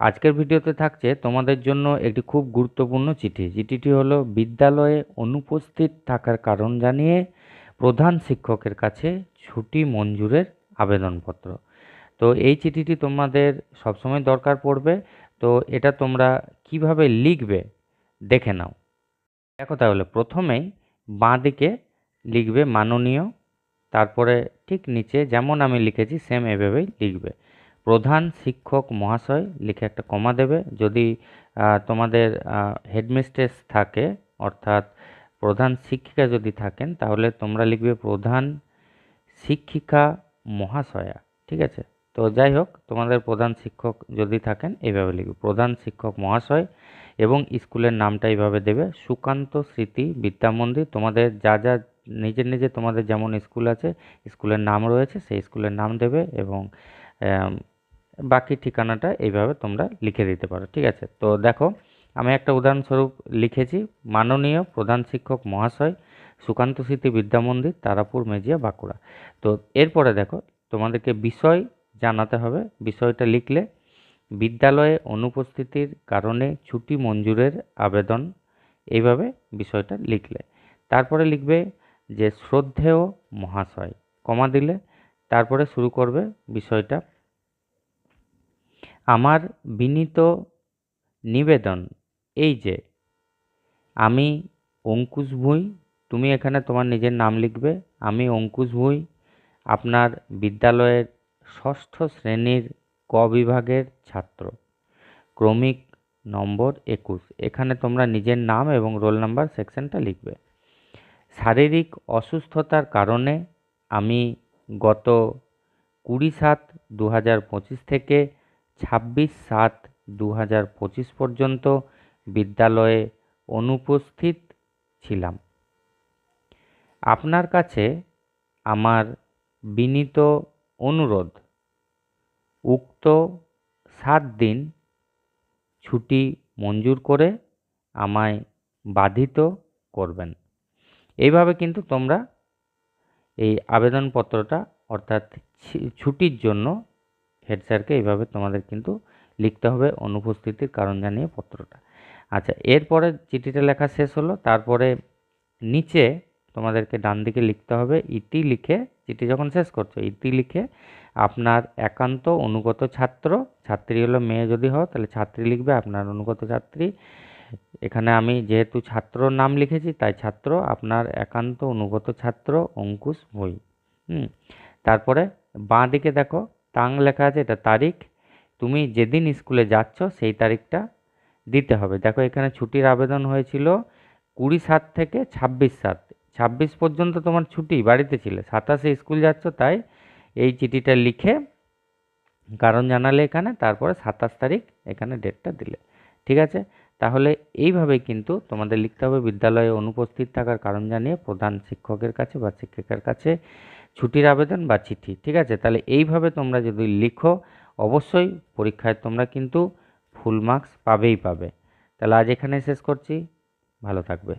আজকের ভিডিওতে থাকছে তোমাদের জন্য একটি খুব গুরুত্বপূর্ণ চিঠি। চিঠিটি হলো, বিদ্যালয়ে অনুপস্থিত থাকার কারণ জানিয়ে প্রধান শিক্ষকের কাছে ছুটি মঞ্জুরের আবেদনপত্র। তো এই চিঠিটি তোমাদের সবসময় দরকার পড়বে। তো এটা তোমরা কীভাবে লিখবে দেখে নাও। দেখো তাহলে, প্রথমেই বাঁ দিকে লিখবে মাননীয়, তারপরে ঠিক নিচে যেমন আমি লিখেছি, সেম এভাবেই লিখবে। প্রধান শিক্ষক মহাশয় লিখে একটা কমা দেবে। যদি তোমাদের হেডমিস্ট্রেস থাকে, অর্থাৎ প্রধান শিক্ষিকা যদি থাকেন, তাহলে তোমরা লিখবে প্রধান শিক্ষিকা মহাশয়া, ঠিক আছে? তো যাই হোক, তোমাদের প্রধান শিক্ষক যদি থাকেন এইভাবে লিখবে, প্রধান শিক্ষক মহাশয় এবং স্কুলের নামটা এইভাবে দেবে, সুকান্ত স্মৃতি বিদ্যা মন্দির, তোমাদের যা যা নিজের নিজে তোমাদের যেমন স্কুল আছে, স্কুলের নাম রয়েছে, সেই স্কুলের নাম দেবে এবং বাকি ঠিকানাটা এইভাবে তোমরা লিখে দিতে পারো, ঠিক আছে? তো দেখো, আমি একটা উদাহরণস্বরূপ লিখেছি, মাননীয় প্রধান শিক্ষক মহাশয় সুকান্ত স্মৃতি বিদ্যা মন্দির তারাপুর, মেজিয়া, বাঁকুড়া। তো এরপরে দেখো, তোমাদেরকে বিষয় জানাতে হবে। বিষয়টা লিখলে, বিদ্যালয়ে অনুপস্থিতির কারণে ছুটি মঞ্জুরের আবেদন, এইভাবে বিষয়টা লিখলে। তারপরে লিখবে যে শ্রদ্ধেয় মহাশয়, কমা দিলে, তারপরে শুরু করবে বিষয়টা আমার বিনীত নিবেদন এই যে, আমি অঙ্কুশ ভুঁই, তুমি এখানে তোমার নিজের নাম লিখবে, আমি অঙ্কুশ ভুঁই, আপনার বিদ্যালয়ের ষষ্ঠ শ্রেণির ক বিভাগের ছাত্র, ক্রমিক নম্বর একুশ। এখানে তোমরা নিজের নাম এবং রোল নাম্বার সেকশনটা লিখবে। শারীরিক অসুস্থতার কারণে আমি গত কুড়ি সাত দু হাজার পঁচিশ থেকে ছাব্বিশ সাত দু হাজার পঁচিশ পর্যন্ত বিদ্যালয়ে অনুপস্থিত ছিলাম। আপনার কাছে আমার বিনীত অনুরোধ, উক্ত সাত দিন ছুটি মঞ্জুর করে আমায় বাধিত করবেন। এইভাবে কিন্তু তোমরা এই আবেদনপত্রটা অর্থাৎ ছুটির জন্য হেড স্যারকে এইভাবে তোমাদের কিন্তু লিখতে হবে অনুপস্থিতির কারণ জানিয়ে পত্রটা। আচ্ছা এরপরে চিঠিটা লেখা শেষ হলো, তারপরে নিচে তোমাদেরকে ডান দিকে লিখতে হবে, ইতি লিখে চিঠি যখন শেষ করছ, ইতি লিখে আপনার একান্ত অনুগত ছাত্র, ছাত্রী হলো মেয়ে যদি হও, তাহলে ছাত্রী লিখবে, আপনার অনুগত ছাত্রী। এখানে আমি যেহেতু ছাত্রর নাম লিখেছি, তাই ছাত্র, আপনার একান্ত অনুগত ছাত্র অঙ্কুশ ভুই। হুম, তারপরে বাঁ দিকে দেখো তাং লেখা আছে, এটা তারিখ। তুমি যেদিন স্কুলে যাচ্ছ, সেই তারিখটা দিতে হবে। দেখো, এখানে ছুটির আবেদন হয়েছিল কুড়ি সাত থেকে ছাব্বিশ সাত। ছাব্বিশ পর্যন্ত তোমার ছুটি, বাড়িতে ছিল। সাতাশে স্কুল যাচ্ছ, তাই এই চিঠিটা লিখে কারণ জানালে এখানে, তারপরে সাতাশ তারিখ এখানে ডেটটা দিলে। ঠিক আছে? তাহলে এইভাবে কিন্তু তোমাদের লিখতে হবে বিদ্যালয়ে অনুপস্থিত থাকার কারণ জানিয়ে প্রধান শিক্ষকের কাছে বা শিক্ষিকার কাছে ছুটির আবেদন বা চিঠি, ঠিক আছে? তাহলে এইভাবে তোমরা যদি লিখো, অবশ্যই পরীক্ষায় তোমরা কিন্তু ফুল মার্কস পাবেই পাবে। তাহলে আজ এখানে শেষ করছি। ভালো থাকবে।